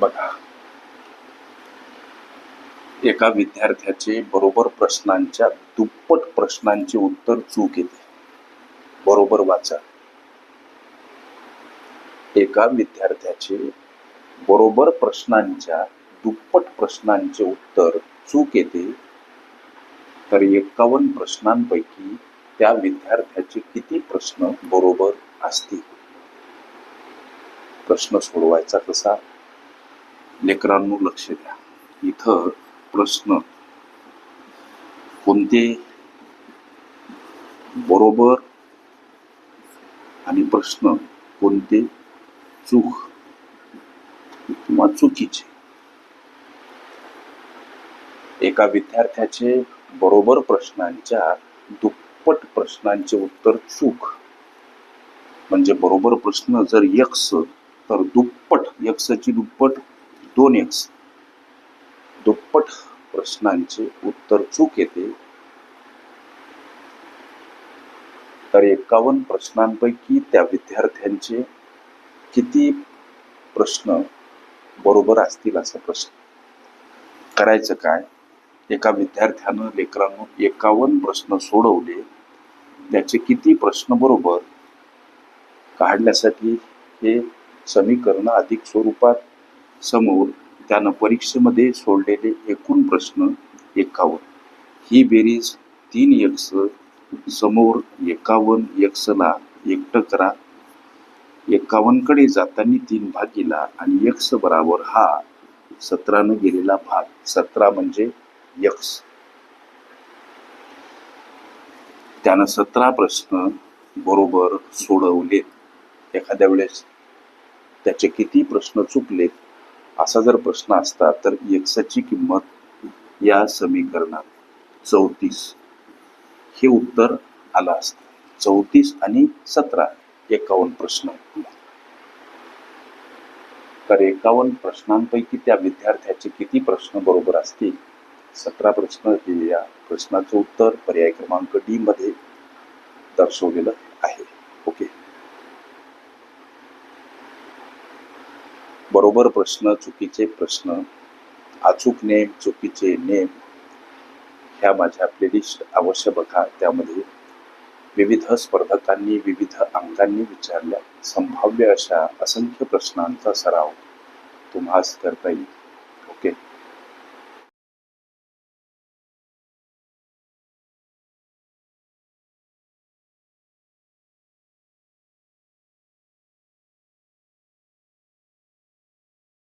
बघा. एका विद्यार्थ्याचे बरोबर प्रश्नांच्या दुप्पट प्रश्नांचे उत्तर चूक येते बरोबर वाचा. एका विद्यार्थ्याचे बरोबर प्रश्नांच्या दुप्पट प्रश्नांचे उत्तर चूक येते तर एकावन्न प्रश्नांपैकी त्या विद्यार्थ्याचे किती प्रश्न बरोबर असतील? प्रश्न सोडवायचा कसा? लेकरांनो लक्ष द्या. इथं प्रश्न. कोणते बरोबर आणि प्रश्न कोणते चूक? किंवा चुकीचे? एका विद्यार्थ्याचे बरोबर प्रश्नांच्या दुप्पट प्रश्नांचे उत्तर चूक. म्हणजे बरोबर प्रश्न जर यक्स तर दुप्पट यक्सची दुप्पट दोन एक्स दुप्पट प्रश्नांचे उत्तर चूक येते. तर एकावन्न प्रश्नांपैकी त्या विद्यार्थ्यांचे किती प्रश्न बरोबर असतील असा प्रश्न. करायचं काय? एका विद्यार्थ्यानं लेकरांनो एकावन्न प्रश्न सोडवले. त्याचे किती प्रश्न बरोबर? काढण्यासाठी हे समीकरण अधिक स्वरूपात समोर त्यानं परीक्षेमध्ये सोडलेले एकूण प्रश्न एकावन्न ही बेरीज तीन यक्ष समोर एकावन्न यक्षला एकटं करा. एकावन्नकडे जाताना तीन भागीला आणि यक्ष बराबर हा सतरानं गेलेला भाग. सतरा म्हणजे यक्ष त्यानं सतरा प्रश्न बरोबर सोडवले एखाद्या वेळेस त्याचे किती प्रश्न चुकले असा जर प्रश्न असता तर एक्साची किंमत या समीकरणात चौतीस. हे उत्तर आलं असतं. चौतीस आणि सतरा एकावन्न प्रश्न तर एकावन्न प्रश्नांपैकी त्या विद्यार्थ्याचे किती प्रश्न बरोबर असतील? सतरा प्रश्न हे या प्रश्नाचं उत्तर पर्याय क्रमांक डी मध्ये दर्शवलेलं आहे. ओके. बरोबर प्रश्न चुकीचे प्रश्न अचूक नेम चुकीचे नेम ह्या माझ्या प्लेलिस्ट अवश्य बघा. त्यामध्ये विविध स्पर्धकांनी विविध अंगांनी विचारल्या. संभाव्य अशा असंख्य प्रश्नांचा सराव तुम्हास करता येईल.